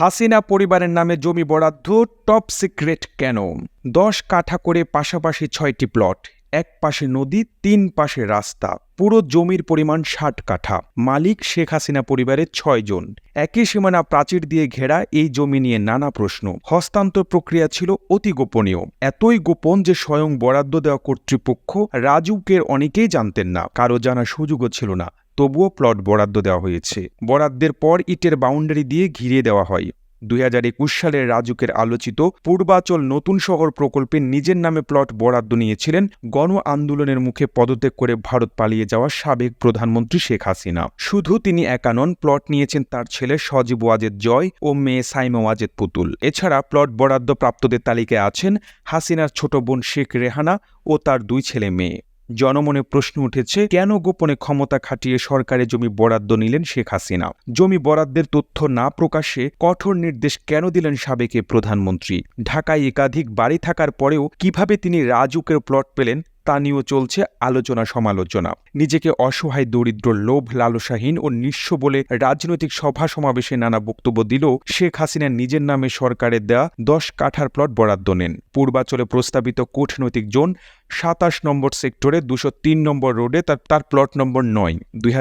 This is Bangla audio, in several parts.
হাসিনা পরিবারের নামে জমি বরাদ্দ টপ সিক্রেট কেন? দশ কাঠা করে পাশাপাশি ছয়টি প্লট এক পাশে নদী, তিন পাশে রাস্তা, পুরো জমির পরিমাণ ষাট কাঠা। মালিক শেখ হাসিনা পরিবারের ছয় জন। একই সীমানা প্রাচীর দিয়ে ঘেরা এই জমি নিয়ে নানা প্রশ্ন। হস্তান্তর প্রক্রিয়া ছিল অতি গোপনীয়। এতই গোপন যে স্বয়ং বরাদ্দ দেওয়া কর্তৃপক্ষ রাজুকের অনেকেই জানতেন না। কারও জানার সুযোগও ছিল না। তবুও প্লট বরাদ্দ দেওয়া হয়েছে। বরাদ্দের পর ইটের বাউন্ডারি দিয়ে ঘিরিয়ে দেওয়া হয়। দুই হাজার একুশ সালের রাজুকের আলোচিত পূর্বাচল নতুন শহর প্রকল্পে নিজের নামে প্লট বরাদ্দ নিয়েছিলেন গণ আন্দোলনের মুখে পদত্যাগ করে ভারত পালিয়ে যাওয়া সাবেক প্রধানমন্ত্রী শেখ হাসিনা। শুধু তিনি একা নন, প্লট নিয়েছেন তার ছেলে সজীব ওয়াজেদ জয় ও মেয়ে সাইমা ওয়াজেদ পুতুল। এছাড়া প্লট বরাদ্দ প্রাপ্তদের তালিকায় আছেন হাসিনার ছোট বোন শেখ রেহানা ও তার দুই ছেলে মেয়ে। জনমনে প্রশ্ন উঠেছে, কেন গোপনে ক্ষমতা খাটিয়ে সরকারি জমি বরাদ্দ নিলেন শেখ হাসিনা? জমি বরাদ্দের তথ্য না প্রকাশে কঠোর নির্দেশ কেন দিলেন সাবেকে প্রধানমন্ত্রী? ঢাকায় একাধিক বাড়ি থাকার পরেও কীভাবে তিনি রাজুকের প্লট পেলেন, তা নিয়েও চলছে আলোচনা সমালোচনা। নিজেকে অসহায়, দরিদ্র, লোভ, লালসাহীন ও নিঃস্ব বলে রাজনৈতিক সভা সমাবেশে নানা বক্তব্য দিলেও শেখ হাসিনা নিজের নামে সরকারের দেয়া দশ কাঠার প্লট বরাদ্দ নেন। পূর্বাচলে প্রস্তাবিত কূটনৈতিক জোন সাতাশ নম্বর সেক্টরে দুশো তিন নম্বর রোডে তার তার প্লট নম্বর নয়। দুই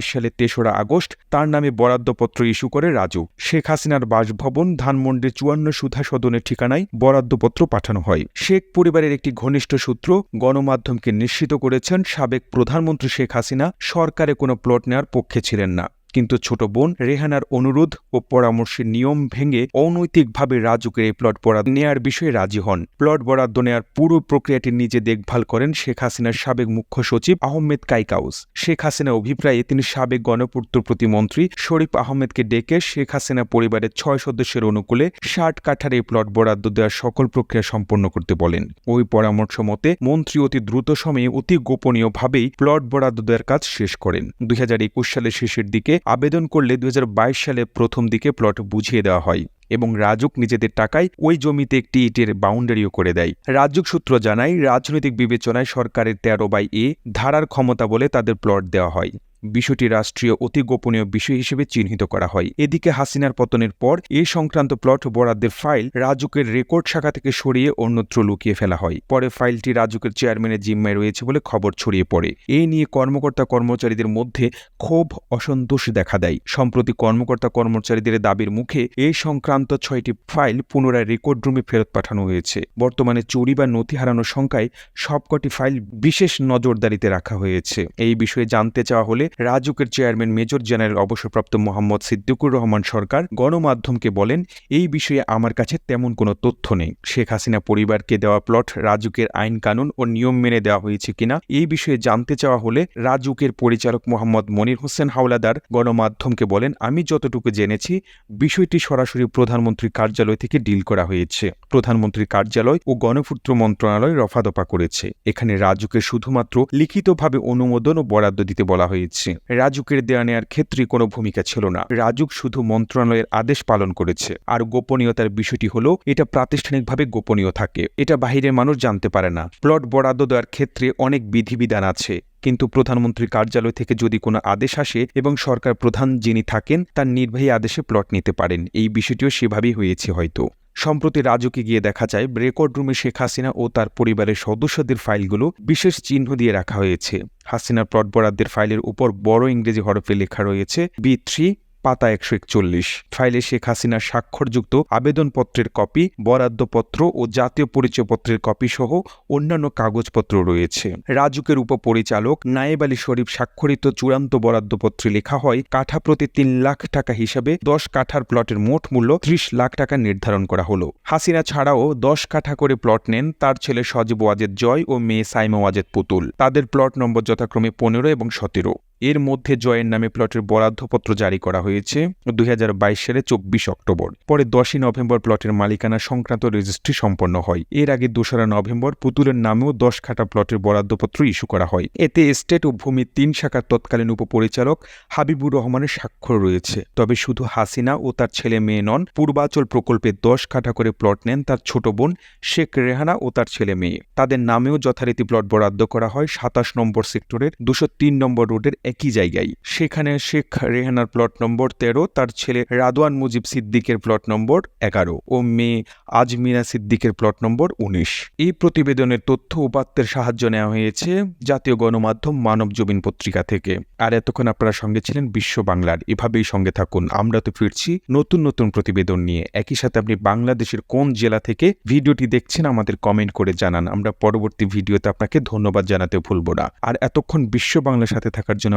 সালে তেসরা আগস্ট তার নামে বরাদ্দপত্র ইস্যু করে রাজু। শেখ হাসিনার বাসভবন ধানমন্ডির চুয়ান্ন সুধা সদনের ঠিকানায় বরাদ্দপত্র পাঠানো হয়। শেখ পরিবারের একটি ঘনিষ্ঠ সূত্র গণমাধ্যমকে নিশ্চিত করেছেন, সাবেক প্রধানমন্ত্রী শেখ হাসিনা সরকারে কোনো প্লট নেওয়ার পক্ষে ছিলেন না। কিন্তু ছোট বোন রেহানার অনুরোধ ও পরামর্শের নিয়ম ভেঙে অনৈতিকভাবে রাজুকের এই প্লট বরাদ্দ নেয়ার বিষয়ে রাজি হন। প্লট বরাদ্দ নেয়ার পুরো প্রক্রিয়াটি নিজে দেখভাল করেন শেখ হাসিনার সাবেক মুখ্য সচিব আহমেদ কাইকাউস। শেখ হাসিনা অভিপ্রায়ে তিনি সাবেক গণপূর্ত প্রতিমন্ত্রী শরীফ আহমেদকে ডেকে শেখ হাসিনা পরিবারের ছয় সদস্যের অনুকূলে ষাট কাঠার এই প্লট বরাদ্দ দেওয়ার সকল প্রক্রিয়া সম্পন্ন করতে বলেন। ওই পরামর্শ মতে মন্ত্রী অতি দ্রুত সময়ে অতি গোপনীয়ভাবেই প্লট বরাদ্দ দেওয়ার কাজ শেষ করেন। দুই হাজার একুশ সালের শেষের দিকে আবেদন করলে দু হাজার বাইশ সালে প্রথম দিকে প্লট বুঝিয়ে দেওয়া হয় এবং রাজুক নিজেদের টাকায় ওই জমিতে একটি ইটের বাউন্ডারিও করে দেয়। রাজুক সূত্র জানায়, রাজনৈতিক বিবেচনায় সরকারের তেরো বাই এ ধারার ক্ষমতা বলে তাদের প্লট দেওয়া হয়। বিষয়টি রাষ্ট্রীয় অতি গোপনীয় বিষয় হিসেবে চিহ্নিত করা হয়। এদিকে হাসিনার পতনের পর এ সংক্রান্ত প্লট বরাদ্দের ফাইল রাজুকের রেকর্ড শাখা থেকে সরিয়ে অন্যত্র লুকিয়ে ফেলা হয়। পরে ফাইলটি রাজুকের চেয়ারম্যানের জিম্মায় রয়েছে বলে খবর ছড়িয়ে পড়ে। এ নিয়ে কর্মকর্তা কর্মচারীদের মধ্যে ক্ষোভ, অসন্তোষ দেখা দেয়। সম্প্রতি কর্মকর্তা কর্মচারীদের দাবির মুখে এ সংক্রান্ত ছয়টি ফাইল পুনরায় রেকর্ড রুমে ফেরত পাঠানো হয়েছে। বর্তমানে চুরি বা নথি হারানোর সংখ্যায় সবকটি ফাইল বিশেষ নজরদারিতে রাখা হয়েছে। এই বিষয়ে জানতে চাওয়া হলে রাজুকের চেয়ারম্যান মেজর জেনারেল অবসরপ্রাপ্ত মোহাম্মদ সিদ্দিকুর রহমান সরকার গণমাধ্যমকে বলেন, এই বিষয়ে আমার কাছে তেমন কোনো তথ্য নেই। শেখ হাসিনা পরিবারকে দেওয়া প্লট রাজুকের আইন কানুন ও নিয়ম মেনে দেওয়া হয়েছে কিনা, এই বিষয়ে জানতে চাওয়া হলে রাজুকের পরিচালক মোহাম্মদ মনির হোসেন হাওলাদার গণমাধ্যমকে বলেন, আমি যতটুকু জেনেছি, বিষয়টি সরাসরি প্রধানমন্ত্রীর কার্যালয় থেকে ডিল করা হয়েছে। প্রধানমন্ত্রীর কার্যালয় ও গণপূর্ত মন্ত্রণালয় রফাদফা করেছে। এখানে রাজুকে শুধুমাত্র লিখিতভাবে অনুমোদন ও বরাদ্দ দিতে বলা হয়েছে। রাজুকের দেয়া নেয়ার ক্ষেত্রে কোনো ভূমিকা ছিল না। রাজুক শুধু মন্ত্রণালয়ের আদেশ পালন করেছে। আর গোপনীয়তার বিষয়টি হলো, এটা প্রাতিষ্ঠানিকভাবে গোপনীয় থাকে। এটা বাহিরের মানুষ জানতে পারে না। প্লট বরাদ্দ দেওয়ার ক্ষেত্রে অনেক বিধিবিধান আছে। কিন্তু প্রধানমন্ত্রীর কার্যালয় থেকে যদি কোনো আদেশ আসে এবং সরকার প্রধান যিনি থাকেন, তার নির্বাহী আদেশে প্লট নিতে পারেন। এই বিষয়টিও সেভাবেই হয়েছে হয়তো। সম্প্রতি রাজুকে গিয়ে দেখা যায়, রেকর্ড রুমে শেখ হাসিনা ও তার পরিবারের সদস্যদের ফাইলগুলো বিশেষ চিহ্ন দিয়ে রাখা হয়েছে। হাসিনার পটবরাদ্দের ফাইলের উপর বড় ইংরেজি হরফে লেখা রয়েছে বি থ্রি পাতা একশো একচল্লিশ। ফাইলে শেখ হাসিনার স্বাক্ষরযুক্ত আবেদনপত্রের কপি, বরাদ্দপত্র ও জাতীয় পরিচয়পত্রের কপি সহ অন্যান্য কাগজপত্র রয়েছে। রাজুকের উপপরিচালক নায়েব আলী শরীফ স্বাক্ষরিত চূড়ান্ত বরাদ্দপত্রে লেখা হয়, কাঠা প্রতি তিন লাখ টাকা হিসাবে দশ কাঠার প্লটের মোট মূল্য ত্রিশ লাখ টাকা নির্ধারণ করা হলো। হাসিনা ছাড়াও দশ কাঠা করে প্লট নেন তার ছেলে সজীব ওয়াজেদ জয় ও মেয়ে সাইমা ওয়াজেদ পুতুল। তাদের প্লট নম্বর যথাক্রমে পনেরো এবং সতেরো। এর মধ্যে জয়ের নামে প্লটের বরাদ্দপত্র জারি করা হয়েছে দুই হাজার বাইশ সালে চব্বিশ অক্টোবর। পরে দশই নভেম্বর প্লটের মালিকানা সংক্রান্ত রেজিস্ট্রি সম্পন্ন হয়। এর আগে দোসরা নভেম্বর পুতুলের নামেও দশ খাটা প্লটের বরাদ্দপত্র ইস্যু করা হয়। এতে এস্টেট ও ভূমি তিন শাখার তৎকালীন উপপরিচালক হাবিবুর রহমানের স্বাক্ষর রয়েছে। তবে শুধু হাসিনা ও তার ছেলে মেয়ে নন, পূর্বাচল প্রকল্পে দশ খাটা করে প্লট নেন তার ছোট বোন শেখ রেহানা ও তার ছেলে মেয়ে। তাদের নামেও যথারীতি প্লট বরাদ্দ করা হয় সাতাশ নম্বর সেক্টরের দুশো তিন নম্বর রোডের একই জায়গায়। সেখানে শেখ রেহানার প্লট নম্বর তেরো, তার ছেলে রাদওয়ান মুজিব সিদ্দিকের প্লট নম্বর এগারো ও মেয়ে আজমিরা সিদ্দিকের প্লট নম্বর উনিশ। এই প্রতিবেদনের তথ্য উপাত্তের সাহায্য নেওয়া হয়েছে জাতীয় গণমাধ্যম মানব জমিন পত্রিকা থেকে। আর এতক্ষণ আপনারা সঙ্গে ছিলেন বিশ্ব বাংলার। এভাবেই সঙ্গে থাকুন। আমরা তো ফিরছি নতুন নতুন প্রতিবেদন নিয়ে। একই সাথে আপনি বাংলাদেশের কোন জেলা থেকে ভিডিওটি দেখছেন আমাদের কমেন্ট করে জানান। আমরা পরবর্তী ভিডিওতে আপনাকে ধন্যবাদ জানাতে ভুলব না। আর এতক্ষণ বিশ্ব বাংলার সাথে থাকার জন্য